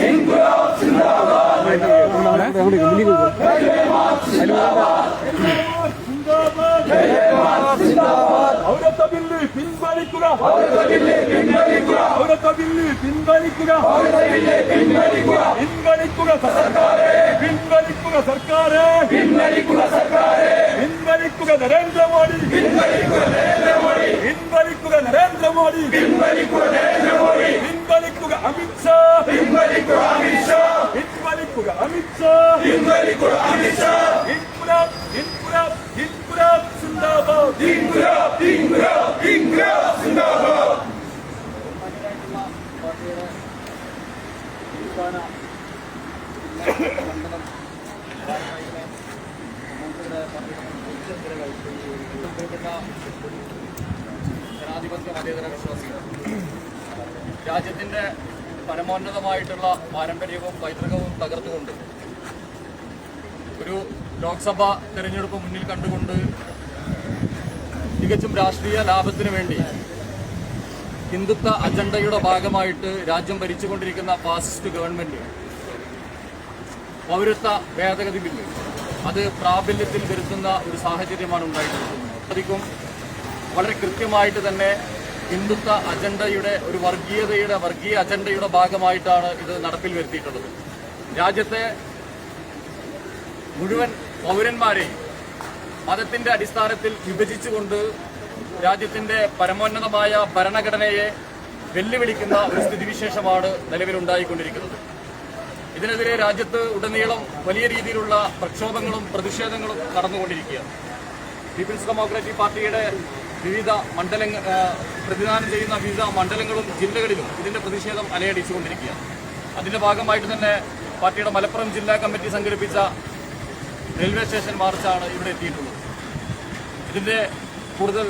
ഇൻകുലാബ് സിന്ദാബാദ് bill പിൻവലിക്കുക പൗരത്വ bill പിൻവലിക്കുക പൗരത്വ ബില്ല് പിൻവലിക്കുക പിൻവലിക്കുക സർക്കാരെ പിൻവലിക്കുക സർക്കാരെ പിൻവലിക്കുക സർക്കാരെ പിൻവലിക്കുക നരേന്ദ്രമോദി പിൻവലിക്കുക നരേന്ദ്രമോദി പിൻവലിക്കുക നരേന്ദ്രമോദി പിൻവലിക്കുക നരേന്ദ്രമോദി പിൻവലിക്കുക അമിത്ഷാ പിൻവലിക്കുക അമിത്ഷാ പിൻവലിക്കുക അമിത്ഷാ പിൻവലിക്കുക അമിത്ഷാ ഇൻകുലാബ് ഇൻകുലാബ് ഇൻകുലാബ് സിന്ദാബാദ് ഇൻകുലാബ് ഇൻകുലാബ് ഇൻകുലാബ് സിന്ദാബാദ് രാജ്യത്തിന്റെ പരമോന്നതമായിട്ടുള്ള പാരമ്പര്യവും പൈതൃകവും തകർത്തുകൊണ്ട് ഒരു ലോക്സഭാ തെരഞ്ഞെടുപ്പ് മുന്നിൽ കണ്ടുകൊണ്ട് തികച്ചും രാഷ്ട്രീയ ലാഭത്തിന് വേണ്ടി ഹിന്ദുത്വ അജണ്ടയുടെ ഭാഗമായിട്ട് രാജ്യം ഭരിച്ചുകൊണ്ടിരിക്കുന്ന ഫാസിസ്റ്റ് ഗവൺമെന്റ് പൗരത്വ ഭേദഗതി ബില്ല്. അത് പ്രാബല്യത്തിൽ വരുത്തുന്ന ഒരു സാഹചര്യമാണ് ഉണ്ടായിട്ടുള്ളത്. അധികം വളരെ കൃത്യമായിട്ട് തന്നെ ഹിന്ദുത്വ അജണ്ടയുടെ ഒരു വർഗീയതയുടെ വർഗീയ അജണ്ടയുടെ ഭാഗമായിട്ടാണ് ഇത് നടപ്പിൽ വരുത്തിയിട്ടുള്ളത്. രാജ്യത്തെ മുഴുവൻ പൗരന്മാരെയും മതത്തിന്റെ അടിസ്ഥാനത്തിൽ വിഭജിച്ചുകൊണ്ട് രാജ്യത്തിന്റെ പരമോന്നതമായ ഭരണഘടനയെ വെല്ലുവിളിക്കുന്ന ഒരു സ്ഥിതിവിശേഷമാണ് നിലവിലുണ്ടായിക്കൊണ്ടിരിക്കുന്നത്. ഇതിനെതിരെ രാജ്യത്ത് ഉടനീളം വലിയ രീതിയിലുള്ള പ്രക്ഷോഭങ്ങളും പ്രതിഷേധങ്ങളും നടന്നുകൊണ്ടിരിക്കുകയാണ്. പീപ്പിൾസ് ഡെമോക്രാറ്റിക് പാർട്ടിയുടെ വിവിധ മണ്ഡലങ്ങൾ പ്രതിദാനം ചെയ്യുന്ന വിവിധ മണ്ഡലങ്ങളും ജില്ലകളിലും ഇതിന്റെ പ്രതിഷേധം അലയടിച്ചുകൊണ്ടിരിക്കുകയാണ്. അതിന്റെ ഭാഗമായിട്ട് തന്നെ പാർട്ടിയുടെ മലപ്പുറം ജില്ലാ കമ്മിറ്റി സംഘടിപ്പിച്ച റെയിൽവേ സ്റ്റേഷൻ മാർച്ചാണ് ഇവിടെ എത്തിയിട്ടുള്ളത്. ഇതിന്റെ കൂടുതൽ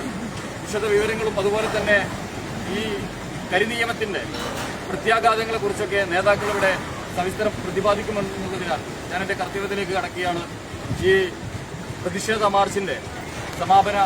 വിശദ വിവരങ്ങളും അതുപോലെ തന്നെ ഈ കരിനിയമത്തിന്റെ പ്രത്യാഘാതങ്ങളെ കുറിച്ചൊക്കെ നേതാക്കൾ ഇവിടെ സവിസ്തരം പ്രതിപാദിക്കുമെന്നുള്ളതിനാൽ ഞാൻ എന്റെ കർത്തവ്യത്തിലേക്ക് കടക്കുകയാണ്. ഈ പ്രതിഷേധ മാർച്ചിന്റെ സമാപന